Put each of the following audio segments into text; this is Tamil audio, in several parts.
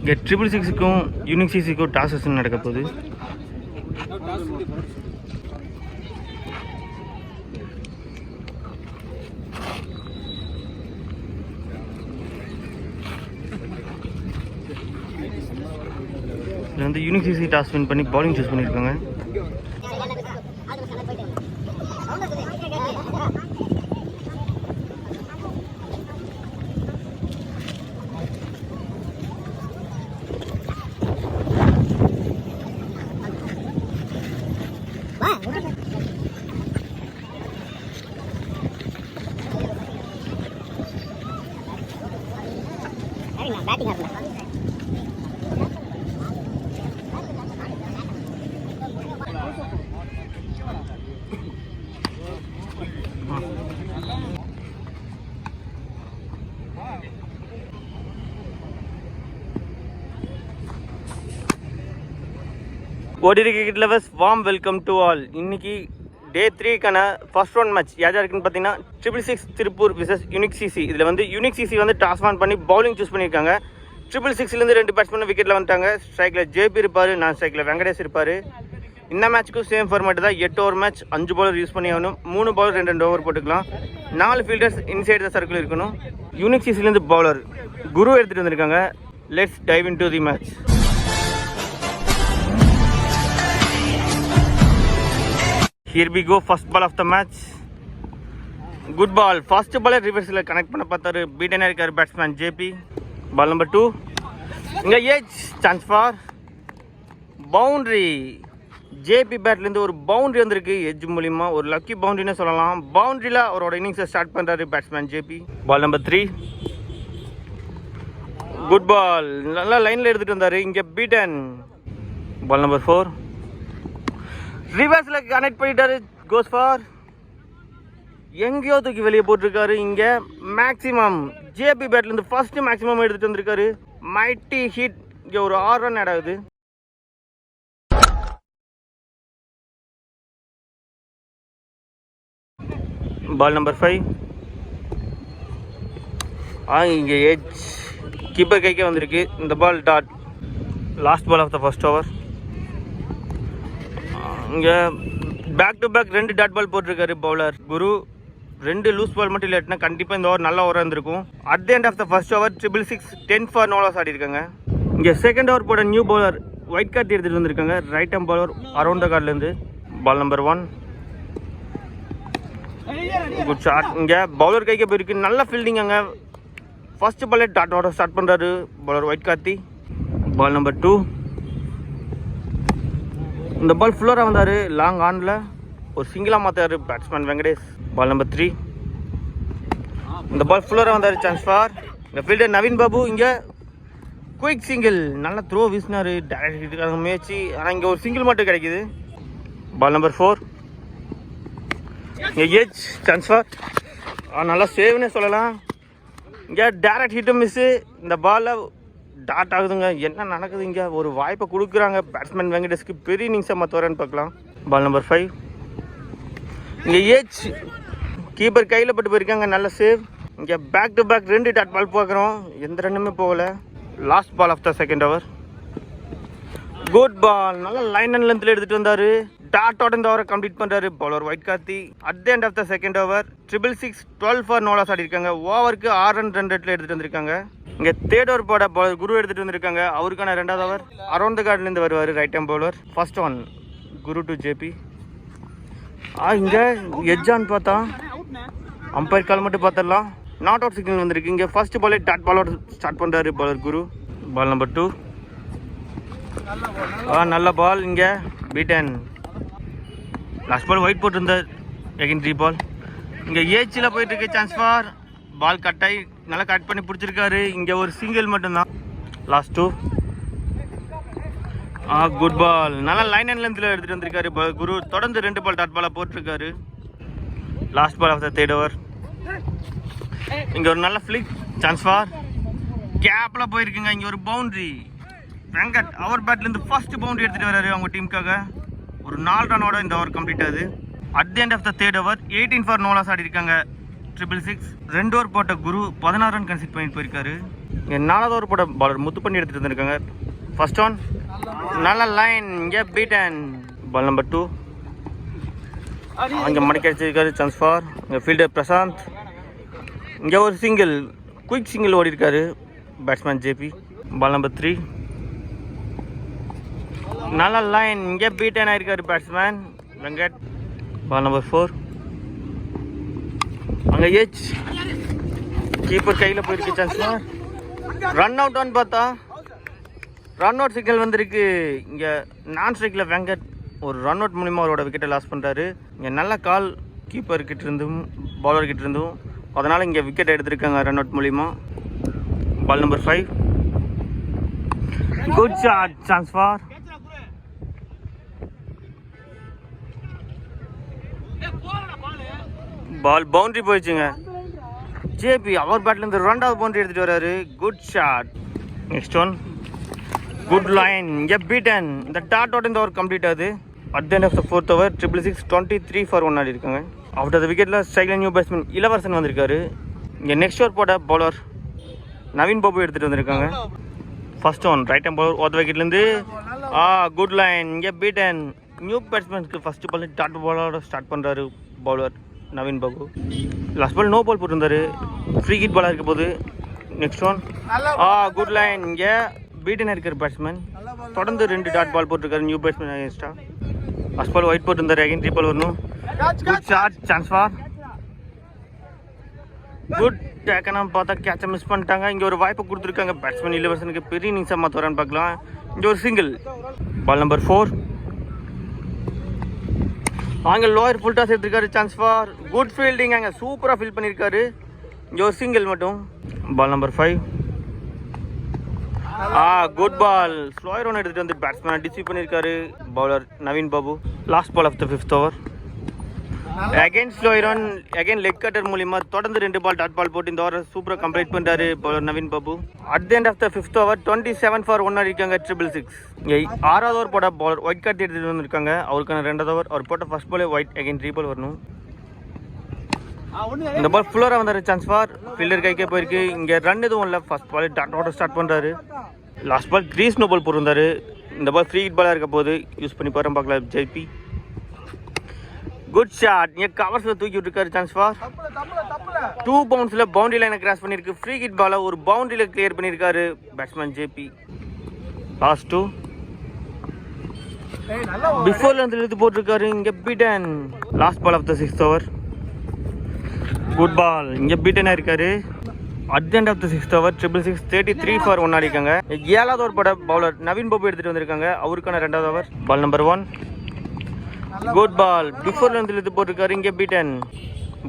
இங்கே ட்ரிபிள் சிக்ஸுக்கும் யூனிக் சிக்ஸுக்கும் டாசஸ் நடக்க போகுது. இதில் வந்து யூனிக் சிக்ஸி டாஸ் வின் பண்ணி பவுலிங் சூஸ் பண்ணியிருக்காங்க 嗯我不吃 OTT cricket lovers warm welcome to all இன்னைக்கு டே த்ரீக்கான ஃபர்ஸ்ட் ஒன் மேட்ச் யாராக இருக்குன்னு பார்த்தீங்கன்னா ட்ரிபிள் சிக்ஸ் திருப்பூர் விசஸ் யூனிக் சிசி இதில் வந்து யூனிக் சிசி வந்து டாஸ் ஆன் பண்ணி பவுலிங் சூஸ் பண்ணியிருக்காங்க. ட்ரிபிள் சிக்ஸ்லேருந்து ரெண்டு பேட்ஸ்மேன் விக்கெட்டில் வந்துட்டாங்க. ஸ்ட்ரைக்கில் ஜேபி இருப்பார் நான் ஸ்ட்ரைக்கில் வெங்கடேஷ் இருப்பார். இந்த மேட்ச்சுக்கும் சேம் ஃபார்மேட் தான். எட்டு ஓவர் மேட்ச் அஞ்சு பாலர் யூஸ் பண்ணி ஆகணும். மூணு பவுலர் ரெண்டு ரெண்டு ஓவர் போட்டுக்கலாம். நாலு ஃபீல்டர்ஸ் இன்சைட் த சர்க்கிள் இருக்கணும். யூனிக் சிசிலேருந்து பவுலர் குரு எடுத்துகிட்டு வந்திருக்காங்க. Let's dive into the match here we go first ball of the match good ball first பாலே ரிவர்ஸில் கனெக்ட் பண்ண பார்த்தாரு. பீட்டனாக இருக்கார் batsman JP ball number two இங்கே edge chance for boundary JP பேட்லேருந்து ஒரு பவுண்ட்ரி வந்திருக்கு. எஜ் மூலிமா ஒரு லக்கி பவுண்ட்ரின்னு சொல்லலாம். பவுண்ட்ரியில் அவரோட இன்னிங்ஸை ஸ்டார்ட் பண்ணுறாரு batsman JP ball number three good ball நல்லா லைனில் எடுத்துகிட்டு வந்தார். இங்கே பீட்டன் பால் நம்பர் ஃபோர் ரிவர்ஸில் கனெக்ட் பண்ணிட்டாரு கோஸ் ஃபார் எங்கேயோ தூக்கி வெளியே போட்டிருக்காரு இங்கே. மேக்ஸிமம் ஜேபி பேட்லேருந்து ஃபர்ஸ்ட் மேக்ஸிமம் எடுத்துகிட்டு வந்திருக்காரு. மைட்டி ஹிட் இங்கே ஒரு ஆறு ரன் ஆட் ஆகுது. பால் நம்பர் ஃபைவ் ஆ இங்கே ஏஜ் கீப்பர் கைக்கே வந்திருக்கு. இந்த ball dot last ball of the first over இங்கே பேக் டு பேக் ரெண்டு டாட் பால் போட்டிருக்காரு பவுலர் குரு ரெண்டு லூஸ் பால் மட்டும் இல்லாட்டினா கண்டிப்பாக இந்த ஓவர் நல்ல ஓவராக இருந்திருக்கும். At the end of the first over triple six ten for no loss ஆடி இருக்காங்க இங்கே செகண்ட் ஓவர் போட நியூ பவுலர் ஒயிட் கார்டு எடுத்துகிட்டு வந்திருக்காங்க. Right arm bowler around the கார்ட்லேருந்து ball number one good shot இங்கே பவுலர் கைக்கு போயிருக்கு. நல்ல ஃபீல்டிங் அங்கே. ஃபர்ஸ்ட் பாலே டாட்டோட ஸ்டார்ட் பண்ணுறாரு bowler White Karthi ball number two இந்த பால் ஃபுல்லராக வந்தார். லாங் ஆனில் ஒரு சிங்கிளாக மாற்றாரு batsman Venkatesh. Ball number three இந்த பால் ஃபுல்லராக வந்தார் சான்ஸ் ஃபார் இந்த ஃபீல்டர் நவீன் பாபு இங்கே குயிக் சிங்கிள் நல்லா த்ரோ வீசினார். டேரக்ட் முயற்சி. ஆனால் இங்கே ஒரு சிங்கிள் மட்டும் கிடைக்குது. பால் நம்பர் ஃபோர் இங்கே ஏஜ் சான்ஸ் ஃபார் நல்லா சேவ்னே சொல்லலாம். இங்கே டேரக்ட் ஹிட்டும் மிஸ்ஸு இந்த பாலில் டாட் ஆகுதுங்க. என்ன நடக்குது இங்கே ஒரு வாய்ப்பை கொடுக்குறாங்க. பேட்ஸ்மேன் வெங்கடேஷ்க்கு பெரிய இன்னிங்ஸை மாற்றுவாரன்னு பார்க்கலாம். பால் நம்பர் ஃபைவ் இங்கே ஏஜ். கீப்பர் கையில் பட்டு போயிருக்காங்க. நல்ல சேவ் இங்கே பேக் டு பேக் ரெண்டு டாட் பால் பார்க்குறோம். எந்த ரெண்டுமே போகலை. Last ball of the second over good ball நல்ல லைன் அண்ட் லென்த்தில் எடுத்துகிட்டு வந்தார். டாட்டோட இந்த ஓவரை கம்ப்ளீட் பண்ணுறாரு bowler White Karthi. At the end of the second over triple six twelve for no loss ஆடிருக்காங்க ஓவருக்கு ஆறு ரன் ரெண்டு ரேட்டில் எடுத்துகிட்டு வந்திருக்காங்க. இங்கே தேர்ட் ஓவர் போட bowler குரு எடுத்துகிட்டு வந்திருக்காங்க. அவருக்கான ரெண்டாவது ஓவர் அரௌண்ட் த கார்ட்லேருந்து வருவார் right arm bowler first one Guru to JP ஆ இங்கே எஜ்ஜான்னு பார்த்தா அம்பையர் கால் மட்டும் பார்த்துடலாம். நாட் அவுட் சிக்னல் வந்திருக்கு. இங்கே ஃபர்ஸ்ட் பாலே டாட் பாலோட ஸ்டார்ட் பண்ணுறாரு பாலர் குரு. பால் நம்பர் டூ ஆ நல்ல பால் இங்கே. பீட்டன் லாஸ்ட் பால் ஒயிட் போட்டிருந்தார் எகின் த்ரீ பால் இங்கே ஏச்சில் போயிட்டு இருக்கு சான்ஸ் ஃபார் பால் கட்டாய் நல்லா கட் பண்ணி பிடிச்சிருக்காரு. இங்கே ஒரு சிங்கிள் மட்டும்தான். லாஸ்ட் டூ ஆ குட் பால் நல்லா லைன் அண்ட் லென்த்தில் எடுத்துகிட்டு வந்திருக்காரு. குரு தொடர்ந்து ரெண்டு பால் டாட் பாலாக போட்டிருக்காரு. Last ball of the third over இங்கே ஒரு நல்ல ஃப்ளிக் சான்ஸ் ஃபார் கேப்பில் போயிருக்குங்க. இங்கே ஒரு பவுண்ட்ரி வெங்கட் அவர் பேட்லேருந்து ஃபர்ஸ்ட் பவுண்ட்ரி எடுத்துகிட்டு வராரு அவங்க டீமுக்காக ஒரு நாலு ரனோட இந்த ஓவர் கம்ப்ளீட் ஆகுது. At the end of the third over eighteen for no loss ஆடி இருக்காங்க. ட்ரிபிள் சிக்ஸ் ரெண்டு ஓவர் போட்ட குரு பதினாறு ரன் கன்சிட் பண்ணிட்டு போயிருக்காரு. இங்கே நாலாவது ஒரு போட்ட பாலர் முத்து பண்ணி எடுத்துகிட்டு வந்திருக்காங்க. ஃபர்ஸ்ட் ஒன் நல்ல லைன் இங்கே பீட்டன் பால் நம்பர் டூ அங்கே மடக்கி அடிச்சிருக்காரு சான்ஸ் ஃபார் இங்கே ஃபீல்டர் பிரசாந்த் இங்கே ஒரு single quick single ஓடிருக்காரு batsman JP ball number three நல்ல லைன் இங்கே பீட்டன் ஆயிருக்காரு batsman Venkat ball number four அங்கே ஏச் கீப்பர் கையில் போயிருக்கு சான்ஸ் ஃபார் ரன் அவுட்டான்னு பார்த்தா? ரன் அவுட் சிக்னல் வந்திருக்கு. இங்கே நான் ஸ்ட்ரைக்கில் வெங்கட் ஒரு ரன் அவுட் மூலிமா அவரோட விக்கெட்டை லாஸ் பண்ணுறாரு இங்கே நல்ல கால் கீப்பர் கிட்ட இருந்தும் பவுலர் கிட்ட இருந்தும். அதனால் இங்கே விக்கெட் எடுத்திருக்காங்க ரன் அவுட் மூலிமா ball number five good shot chance for ball boundary போயிடுச்சுங்க. ஜேபி அவர் பேட்லேருந்து ரெண்டாவது பவுண்டரி எடுத்துகிட்டு வர்றாரு good shot next one good line இங்கே பீட்டன் இந்த டாட்டோட இந்த ஓவர் கம்ப்ளீட் ஆகுது. At end of the fourth over triple six twenty three for one ஆடி இருக்காங்க. ஆஃப்டர் த விக்கெட்டில் ஸ்ட்ரைக்கில் நியூ பேட்ஸ்மேன் இளவரசன் வந்திருக்காரு. இங்கே நெக்ஸ்ட் ஓவர் போட பவுலர் நவீன் பாபு எடுத்துகிட்டு வந்திருக்காங்க. First one right hand bowler over the விக்கெட்லேருந்து ah good line இங்கே பீட்டன் நியூ பேட்ஸ்மேனுக்கு ஃபஸ்ட்டு பால் டாட் பாலோட ஸ்டார்ட் பண்ணுறாரு bowler Naveen Babu. Last ball no ball போட்டிருந்தாரு. ஃப்ரீ கிட் பாலாக இருக்க போது next one ah good line இங்கே பீட்டன் இருக்கிற பேட்ஸ்மேன் தொடர்ந்து ரெண்டு டாட் பால் போட்டிருக்காரு நியூ பேட்ஸ்மேன் அகேன்ஸ்டா ஃபஸ்ட் பால் ஒயிட் போட்டிருந்தாரு. அகைன் த்ரீ பால் வரணும். Good shot chance for good டேக்கனாக பார்த்தா கேட்சை மிஸ் பண்ணிட்டாங்க. இங்கே ஒரு வாய்ப்பு கொடுத்துருக்காங்க. பேட்ஸ்மேன் இளவரசனுக்கு பெரிய இன்னிங்ஸாக மாற்றுறான்னு பார்க்கலாம். இங்கே ஒரு சிங்கிள் பால் நம்பர் ஃபோர் அங்கே லோயர் ஃபுல் டாஸ் எடுத்திருக்காரு சான்ஸ் ஃபார் குட் ஃபீல்டிங் அங்கே சூப்பராக ஃபீல் பண்ணியிருக்காரு இங்கே ஒரு சிங்கிள் மட்டும். Ball number five ah good ball slower ஒன்று எடுத்துகிட்டு வந்து பேட்ஸ்மேன் டிசீவ் பண்ணியிருக்காரு bowler Naveen Babu last ball of the fifth over again slower one again leg cutter மூலியமா தொடர்ந்து ரெண்டு பால் டாட் பால் போட்டு இந்த ஓவர் சூப்பராக கம்ப்ளீட் பண்ணுறாரு Naveen Babu. At the end of the fifth over twenty seven for one இருக்காங்க ட்ரிபிள் சிக்ஸ் ஆறாவது ஓவர் போட பாலர் ஒயிட் கார்டு எடுத்துகிட்டு வந்துருக்காங்க. அவருக்கான ரெண்டாவது ஓவர் அவர் போட்ட ஃபர்ஸ்ட் பாலே ஒயிட் அகைன் த்ரீ பால் வரணும். இந்த பால் ஃபுல்லராக வந்தார் சான்ஸ் ஃபார் ஃபீல்டர் கைக்கே போயிருக்கு. இங்கே ரன் எதுவும் இல்லை ஃபர்ஸ்ட் பால் டாட்டோட ஸ்டார்ட் பண்ணுறாரு last ball three snow ball போட்டிருந்தாரு. இந்த பால் ஃப்ரீ ஹிட் பாலாக இருக்க போது யூஸ் பண்ணி பாரு பார்க்கலாம். ஜெய்பி குட் ஷாட் இங்கே கவர்ஸில் தூக்கி விட்டுருக்காரு சான்ஸ் ஃபார் டூ பவுன்ஸில் பவுண்டரி லைனை கிராஸ் பண்ணியிருக்கு. ஃப்ரீ ஹிட் பாலை ஒரு பவுண்டரியில் கிளியர் பண்ணியிருக்காரு பேட்ஸ்மேன் ஜேபி லாஸ்ட் டூ பிஃபோர்ல இருந்து இழுத்து போட்டிருக்காரு இங்கே beaten last ball of the sixth over good ball இங்கே பீட்டனாக இருக்காரு. At end of the sixth over triple six thirty three for one ஆடிருக்காங்க ஏழாவது ஓவர் பட பவுலர் நவீன் பாபு எடுத்துகிட்டு வந்திருக்காங்க. அவருக்கான ரெண்டாவது over ball number one good ball before இருந்து இழுத்து போட்டிருக்காரு இங்கே பீட்டன்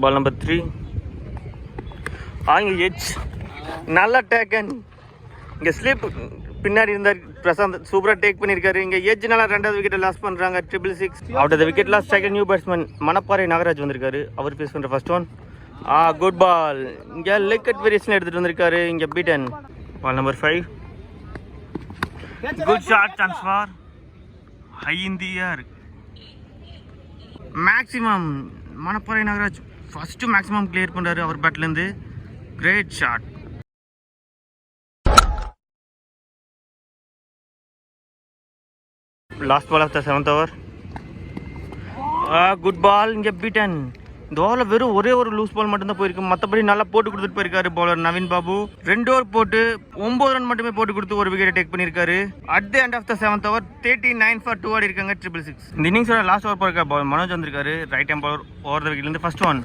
பால் நம்பர் த்ரீ ஆங்க எச் நல்ல டேக்கன் இங்கே ஸ்லீப் பின்னாடி இருந்தார் பிரசாந்த். சூப்பராக டேக் பண்ணியிருக்காரு இங்கே எஜ்னால ரெண்டாவது விக்கெட்டை லாஸ் பண்ணுறாங்க triple six after the wicket lost second new batsman Manapparai Nagaraj வந்திருக்காரு. அவர் ஃபேஸ் பண்ணுற first one ah good ball இங்கே லெக் கட் வேரியேஷன் எடுத்துகிட்டு வந்திருக்காரு. இங்கே beaten ball number five good shot chance for high India இருக்கு. Maximum Manapparai Nagaraj first maximum clear பண்ணுறாரு அவர் பேட்லேருந்து great shot last ball of the seventh over good ball இங்கே பீட்டன் இந்த ஓவரில் வெறும் ஒரே ஒரு லூஸ் பால் மட்டும்தான் போயிருக்கு. மற்றபடி நல்லா போட்டு கொடுத்துட்டு போயிருக்காரு பவுலர் நவீன் பாபு. ரெண்டு ஓவர் போட்டு ஒம்பது ரன் மட்டுமே போட்டு கொடுத்து ஒரு விக்கெட் டேக் பண்ணியிருக்காரு. At the end of the seventh over thirty nine for two ஆடி இருக்காங்க ட்ரிபிள் சிக்ஸ் இந்த இன்னிங்ஸோட லாஸ்ட் ஓவர் போயிருக்க ball மனோஜ் வந்திருக்காரு. Right hand bowler over the விக்கெட்லேருந்து first one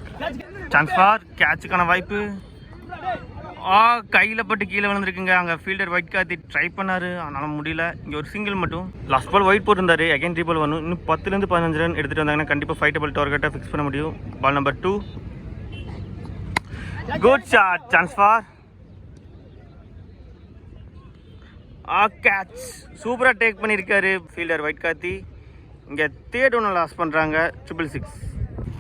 chance for கேட்சுக்கான வாய்ப்பு. ஆ கையில் பட்டு கீழே விழுந்துருக்குங்க. அங்கே ஃபீல்டர் ஒயிட் காத்தி ட்ரை பண்ணார். அதனால் முடியல. இங்கே ஒரு சிங்கிள் மட்டும். லாஸ்ட் பால் ஒயிட் போட்டிருந்தாரு. அகைன் த்ரீ வரணும் இன்னும் பத்துலேருந்து பதினஞ்சு ரன் எடுத்துகிட்டு வந்தாங்கன்னா கண்டிப்பாக ஃபைட்டபிள் டார்கெட்டாக ஃபிக்ஸ் பண்ண முடியும். Ball number two good shot chance for a catch சூப்பராக டேக் பண்ணியிருக்காரு ஃபீல்டர் ஒயிட் காத்தி இங்கே தேர்ட் ஒன்று லாஸ் பண்ணுறாங்க ட்ரிபிள் சிக்ஸ்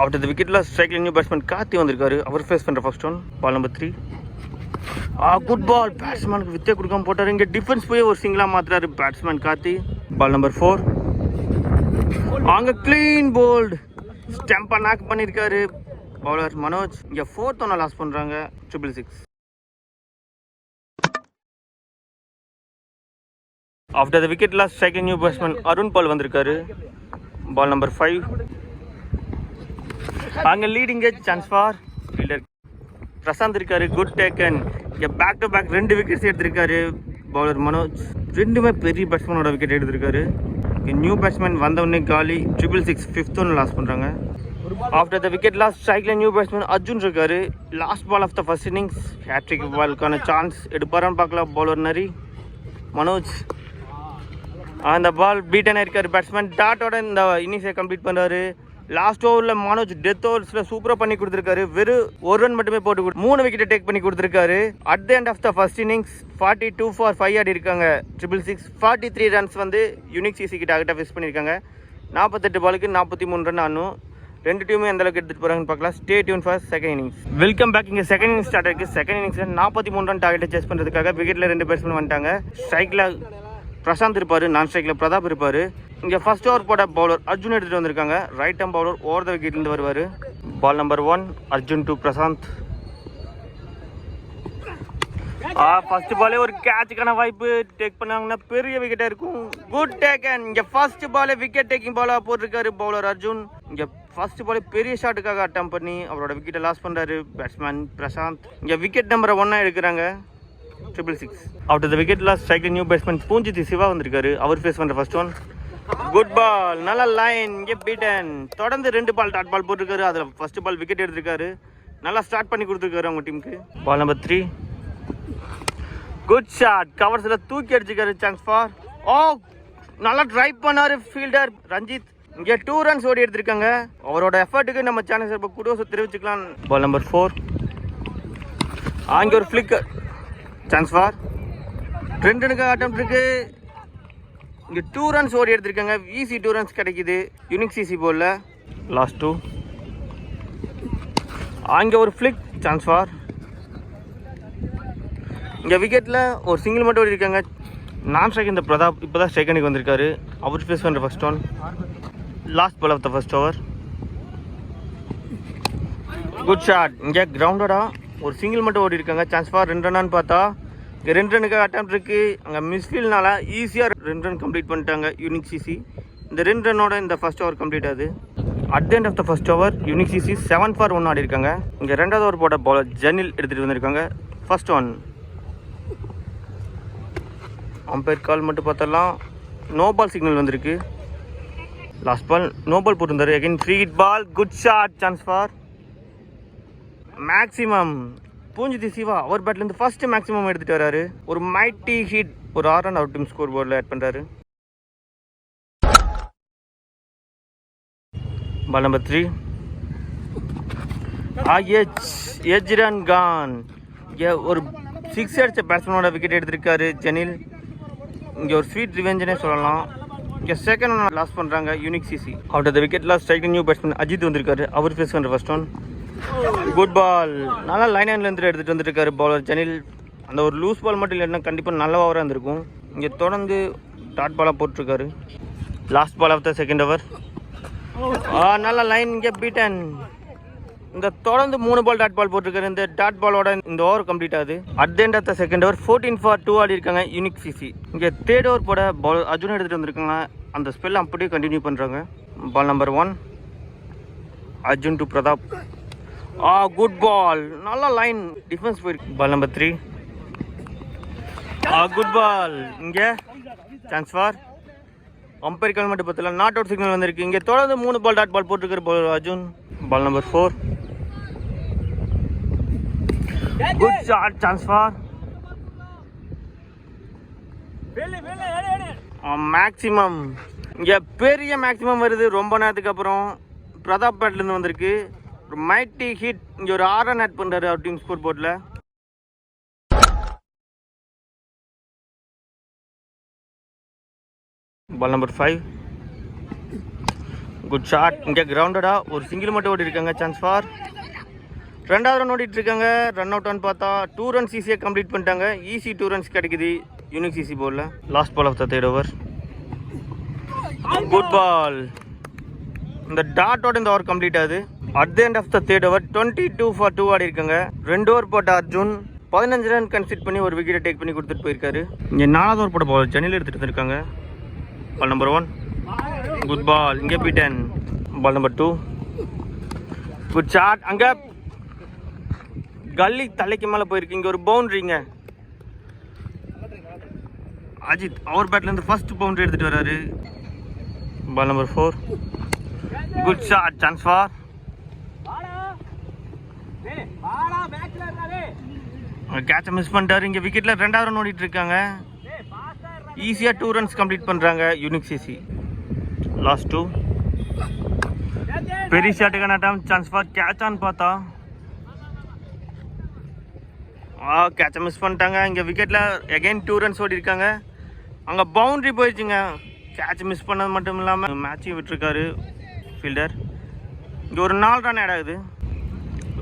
ஆஃப்டர் த விக்கெட்டில் ஸ்ட்ரைக்கில் நியூ பேட்ஸ்மேன் காத்தி வந்திருக்காரு. அவர் ஃபேஸ் பண்ணுற first one ball number three good ball பேட்ஸ்மேனுக்கு வித்தே கொடுக்காம போட்டார். இங்கே டிஃபென்ஸ் போய் ஒரு சிங்கிளாக மாத்துறாரு batsman Kathi ball number four அங்கே க்ளீன் போல்டு ஸ்டெம்பை நாக் பண்ணியிருக்காரு பவுலர் மனோஜ். இங்கே ஃபோர்த் ஒன்று லாஸ் பண்ணுறாங்க triple six after the wicket lost second new batsman Arun Paul வந்திருக்காரு. பால் நம்பர் ஃபைவ் அங்கே லீடிங்கே சான்ஸ் ஃபார் பிரசாந்த் இருக்காரு குட் டேக்கன் இங்கே பேக் டு பேக் ரெண்டு விக்கெட்ஸ் எடுத்திருக்காரு பவுலர் மனோஜ். ரெண்டுமே பெரிய பேட்ஸ்மேனோட விக்கெட் எடுத்திருக்காரு. இங்கே நியூ பேட்ஸ்மேன் வந்தவொடனே காலி. ட்ரிபிள் சிக்ஸ் ஃபிஃப்த் ஒன்று லாஸ் பண்ணுறாங்க ஆஃப்டர் த விக்கெட் லாஸ்ட் ஸ்ட்ரைக்கில் நியூ பேட்ஸ்மேன் அர்ஜுன் இருக்காரு. Last ball of the first innings hat trick பாலுக்கான chance எடுப்பாரான்னு பார்க்கலாம். பவுலர் நரி. மனோஜ். அந்த பால் பீட்டன் இருக்காரு பேட்ஸ்மேன் டாட்டோட இந்த இன்னிங்ஸை கம்ப்ளீட் பண்ணுறாரு லாஸ்ட் ஓவரில் மனோஜ் டெத் ஓவர்ஸில் சூப்பராக பண்ணி கொடுத்துருக்காரு. வெறும் ஒரு ரன் மட்டுமே போட்டு கொடு- மூணு விக்கெட்டை டேக் பண்ணி கொடுத்துருக்காரு. At the end of the first innings forty two for five ஆடி இருக்காங்க. Triple six forty three runs வந்து யூனிக் சிசிக்கிட்ட ஆகிட்ட ஃபிக்ஸ் பண்ணியிருக்காங்க. நாற்பத்தெட்டு பாலுக்கு நாற்பத்தி மூணு ரன் ஆனும் ரெண்டு டீமும் எந்த அளவுக்கு எடுத்துட்டு போகிறாங்கன்னு பார்க்கலாம். Stay tune for second innings welcome back இங்கே செகண்ட் இன்னிங்ஸ் ஸ்டார்ட் இருக்குது செகண்ட் இன்னிங்ஸில் நாற்பத்தி மூணு ரன் டார்கெட்டை சேஸ் பண்ணுறதுக்காக விக்கெட்டில் ரெண்டு பேட்ஸ்மேன் வந்துட்டாங்க. ஸ்ட்ரைக்கில் பிரசாந்த் இருப்பார் நான் ஸ்ட்ரைக்கில் பிரதாப் இருப்பார். இங்கே ஃபர்ஸ்ட் ஓவர் போட பவுலர் அர்ஜுன் எடுத்துகிட்டு வந்திருக்காங்க. Right hand bowler over the விக்கெட்லேருந்து வருவார். Ball number one Arjun to Prashanth. Ah first பாலே ஒரு கேட்சுக்கான வாய்ப்பு டேக் பண்ணாங்கன்னா பெரிய விக்கெட்டாக இருக்கும். குட் டேக் அண்ட் இங்கே ஃபர்ஸ்ட் பாலே விக்கெட் டேக்கிங் பாலாக போட்டிருக்காரு பவுலர் அர்ஜுன். இங்கே ஃபர்ஸ்ட் பாலே பெரிய ஷாட்டுக்காக அட்டம் பண்ணி அவரோட விக்கெட்டை லாஸ் பண்ணுறாரு பேட்ஸ்மேன் பிரசாந்த். இங்கே விக்கெட் நம்பரை ஒன்றா எடுக்கிறாங்க. Triple six out the wicket lost strike new batsman Poonjithi Siva வந்திருக்காரு. அவர் ஃபேஸ் பண்ணுற ஃபர்ஸ்ட் ஒன் குட் பால் நல்ல லைன் இங்கே பீட்டன். தொடர்ந்து ரெண்டு பால் டாட் பால் போட்டிருக்காரு. அதில் ஃபர்ஸ்ட் பால் விக்கெட் எடுத்திருக்காரு. நல்லா ஸ்டார்ட் பண்ணி கொடுத்துருக்காரு அவங்க டீமுக்கு ball number three good shot கவர்ஸில் தூக்கி அடிச்சுக்காரு சான்ஸ் ஃபார் ஓ oh, நல்லா ட்ரை பண்ணார் ஃபீல்டர் ரஞ்சித். இங்கே டூ ரன்ஸ் ஓடி எடுத்திருக்காங்க. அவரோட எஃபர்ட்டுக்கு நம்ம சேனல் இப்போ குடோஸை தெரிவிச்சுக்கலாம். பால் நம்பர் ஃபோர் அங்கே ஒரு ஃப்ளிக்கர் சான்ஸ் ஃபார் ரெண்டு அட்டம் இருக்கு. இங்கே டூ ரன்ஸ் ஓடி எடுத்திருக்காங்க. ஈஸி டூ ரன்ஸ் கிடைக்குது. யூனிக் சிசி போலில் லாஸ்ட் டூ அங்கே ஒரு ஃப்ளிக் சான்ஸ் ஃபார் இங்கே விக்கெட்டில் ஒரு சிங்கிள் மட்டும் ஓடி இருக்காங்க நான் ஸ்ட்ரைக் இந்த பிரதாப் இப்போ தான் ஸ்ட்ரைக்கனுக்கு வந்திருக்காரு. அவர் ஃபேஸ் பண்ணுற first one last ball of the first over good shot இங்கே கிரவுண்டோட ஒரு சிங்கிள் மட்டும் ஓடி இருக்காங்க சான்ஸ் ஃபார் ரெண்டு ரன்னான்னு பார்த்தா இங்கே ரெண்டு ரனுக்கு அட்டம் இருக்கு. அங்கே மிஸ்ஃபீல்னால ஈஸியாக ரெண்டு ரன் கம்ப்ளீட் பண்ணிட்டாங்க யூனிக் சிசி இந்த ரெண்டு ரன்னோட இந்த ஃபர்ஸ்ட் ஓவர் கம்ப்ளீட் ஆகுது. At the end of the first over Unique CC seven for one ஆடி இருக்காங்க இங்கே ரெண்டாவது ஓவர் போட்ட பாலர் ஜெனில் எடுத்துகிட்டு வந்திருக்காங்க. ஃபர்ஸ்ட் ஒன் அம்பையர் கால் மட்டும் பார்த்தலாம் நோ பால் சிக்னல் வந்திருக்கு. லாஸ்ட் பால் நோ பால் போட்டிருந்தார். Again free hit ball good shot chance for maximum Poonjithi Siva. அவர் பேட்லேருந்து ஃபர்ஸ்ட் மேக்ஸிமம் எடுத்துட்டு வராரு. ஒரு மைட்டி ஹிட் ஒரு are and out team score போர்டில் ஆட் பண்ணுறாரு ball number three edge edge run gone. இங்கே ஒரு சிக்ஸ் அடிச்ச பேட்ஸ்மேனோட விக்கெட் எடுத்திருக்காரு ஜெனில். இங்கே ஒரு ஸ்வீட் ரிவெஞ்சனே சொல்லலாம். இங்கே செகண்ட் ஒன் லாஸ் பண்ணுறாங்க Unique CC out of the wicket lost new batsman Ajith வந்திருக்காரு. அவர் ஃபேஸ் பண்ணுற ஃபர்ஸ்ட் ஒன் குட் பால் நல்லா லைன் ஹேண்ட்லேருந்து எடுத்துகிட்டு வந்துருக்காரு பவுலர் ஜெனில் அந்த ஒரு லூஸ் பால் மட்டும் இல்லைன்னா கண்டிப்பாக நல்ல ஓவராக இருந்திருக்கும். இங்கே தொடர்ந்து டாட் பாலாக போட்டிருக்காரு. Last ball of the second over ah நல்ல லைன் இங்கே பீட்டன் இந்த தொடர்ந்து மூணு பால் டாட் பால் போட்டிருக்காரு. இந்த டாட் பாலோட இந்த ஓவர் கம்ப்ளீட் ஆகுது. At end of the second over fourteen for two ஆடி இருக்காங்க யூனிக் சிசி இங்கே தேர்ட் ஓவர் போட பால் அர்ஜுன் எடுத்துகிட்டு வந்திருக்காங்க. அந்த ஸ்பெல் அப்படியே கண்டினியூ பண்ணுறாங்க ball number one Arjun to Pratap ah good ball நல்ல லைன் டிஃபென்ஸ் போயிருக்கு. Ball number three ah good ball இங்கே சான்ஸ் ஃபார் அம்பையர் கால் மட்டும் பார்த்தல நாட் அவுட் சிக்னல் வந்திருக்கு. இங்கே தொடர்ந்து மூணு பால் டாட் பால் போட்டிருக்கிற ball Arjun. Ball number four good shot chance for maximum இங்கே பெரிய மேக்ஸிமம் வருது. ரொம்ப நேரத்துக்கு அப்புறம் பிரதாப் பேட்லேருந்து வந்திருக்கு. ஒரு மைட்டி ஹிட் இங்கே ஒரு ஆர் ரன் ஆட் பண்ணுறாரு அவர் டீம் ஸ்கோர் போர்டில் ball number five good shot இங்கே கிரவுண்டடாக ஒரு சிங்கிள் மட்டும் ஓடி இருக்காங்க சான்ஸ் ஃபார் ரெண்டாவது ரன் ஓடிட்டு இருக்காங்க ரன் அவுட்டான்னு பார்த்தா டூ ரன்ஸ் ஈஸியாக கம்ப்ளீட் பண்ணிட்டாங்க. ஈஸி டூ ரன்ஸ் கிடைக்குது யூனிக் சிசி போலில் last ball of the third over good ball இந்த டாட்டோட இந்த ஓவர் கம்ப்ளீட் ஆகுது. At the end of the third over twenty two for two ஆடி இருக்காங்க. ரெண்டு ஓவர் போட்ட அர்ஜுன் பதினஞ்சு ரன் கன்சிட் பண்ணி ஒரு விக்கெட்டை டேக் பண்ணி கொடுத்துட்டு போயிருக்காரு. இங்கே நாலாவது ஓவர் போட பால் ஜனில் எடுத்துகிட்டு வந்திருக்காங்க. Ball number one good ball இங்கே beaten ball number two good shot அங்கே கல்லி தலைக்கு மேலே போயிருக்கு. இங்கே ஒரு பவுண்ட்ரிங்க. அஜித் அவர் பேட்லேருந்து ஃபஸ்ட் பவுண்டரி எடுத்துகிட்டு வர்றாரு ball number four good shot chance for கேட்சை miss பண்ணிட்டாரு. இங்கே விக்கெட்டில் ரெண்டாவது ரன் ஓடிட்டு இருக்காங்க. ஈஸியாக டூ ரன்ஸ் கம்ப்ளீட் பண்ணுறாங்க யூனிக் சிசி லாஸ்ட் டூ பெரிய ஷாட்டுக்கான time chance for catch on பார்த்தா. ஆ கேட்சை மிஸ் பண்ணிட்டாங்க. இங்கே விக்கெட்டில் எகைன் டூ ரன்ஸ் ஓடி இருக்காங்க அங்கே பவுண்ட்ரி போயிடுச்சுங்க. கேட்ச் மிஸ் பண்ணது மட்டும் இல்லாமல் மேட்சையும் விட்டுருக்காரு. ஃபீல்டர் இங்கே ஒரு நாலு ரன் ஆட் ஆகுது.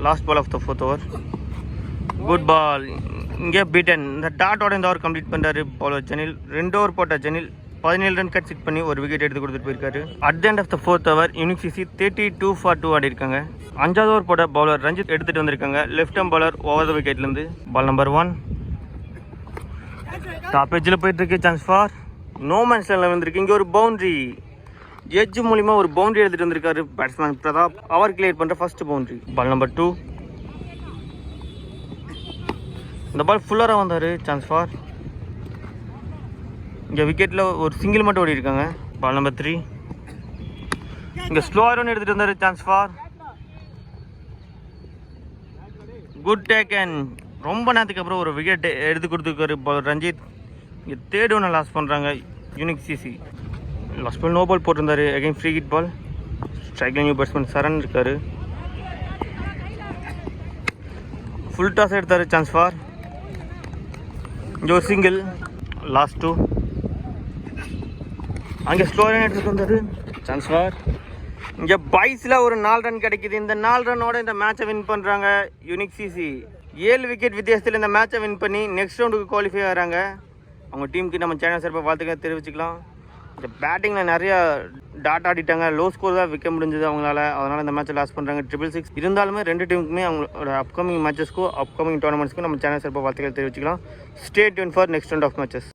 Last ball of the fourth over good ball இங்கே பீட்டன் இந்த டாட்டோட இந்த ஓவர் கம்ப்ளீட் பண்ணுறாரு பால் ஜெனில் ரெண்டு ஓவர் போட்ட ஜெனில் பதினேழு ரன் கட் சிட் பண்ணி ஒரு விக்கெட் எடுத்து கொடுத்துட்டு போயிருக்காரு. At end of the fourth over Unique CC thirty two for two ஆடி இருக்காங்க அஞ்சாவது ஓவர் போட்ட பவுலர் ரஞ்சித் எடுத்துகிட்டு வந்திருக்காங்க. Left hand bowler over the விக்கெட்லேருந்து ball number one top எஜ்ஜில் போயிட்டு இருக்கு சான்ஸ் ஃபார் நோ மேன்ஸ் வந்திருக்கு இங்கே ஒரு பவுண்ட்ரி எட்ஜ் மூலிமா ஒரு பவுண்டரி எடுத்துகிட்டு வந்திருக்காரு பேட்ஸ்மேன் பிரதாப் அவர் கிளியர் பண்ணுற first boundary ball number two இந்த பால் ஃபுல்லராக வந்தார் சான்ஸ் ஃபார் இங்கே விக்கெட்டில் ஒரு சிங்கிள் மட்டும் ஓடி இருக்காங்க பால் நம்பர் த்ரீ இங்கே ஸ்லோவர் ஒன்று எடுத்துகிட்டு வந்தார் chance for good take and ரொம்ப நேரத்துக்கு அப்புறம் ஒரு விக்கெட் எடுத்து கொடுத்துருக்காரு bowler ரஞ்சித். இங்கே தேர்ட் ஒன்று லாஸ் பண்ணுறாங்க unique CC last ball no ball போட்டிருந்தாரு. அகைன் ஃப்ரீ கிட் பால் ஸ்ட்ரைக்கில் நியூ பேட்ஸ்மேன் சரண் இருக்காரு. ஃபுல் டாஸ் எடுத்தார் சான்ஸ் ஃபார் இங்கே ஒரு சிங்கிள் லாஸ்ட் டூ அங்கே ஸ்லோரன் எடுத்துகிட்டு வந்தார். சான்ஸ் ஃபார் இங்கே பைஸில் ஒரு நாலு ரன் கிடைக்குது. இந்த நாலு ரன்னோட இந்த மேட்சை வின் பண்ணுறாங்க யூனிக் சிசி ஏழு விக்கெட் வித்தியாசத்தில் இந்த மேட்சை வின் பண்ணி நெக்ஸ்ட் ரவுண்டுக்கு குவாலிஃபை ஆகிறாங்க. அவங்க டீமுக்கு நம்ம சேனல் சார்பாக பார்த்துக்க தெரிவிச்சுக்கலாம். இந்த பேட்டிங்கில் நிறைய டாட் ஆடிட்டாங்க. லோ ஸ்கோர் தான் விற்க முடிஞ்சது அவங்களால. அதனால் இந்த மேட்ச்சை லாஸ் பண்ணுறாங்க ட்ரிபிள் சிக்ஸ் இருந்தாலுமே ரெண்டு டீமுக்குமே அவங்களோட அப்கமிங் மேட்சஸ்க்கும் அப்கமிங் டோர்னமெண்ட்ஸ்க்கும் நம்ம சேனல் சிறப்பாக வார்த்தைகள் தெரிவிச்சுக்கலாம். Stay tuned for next round of matches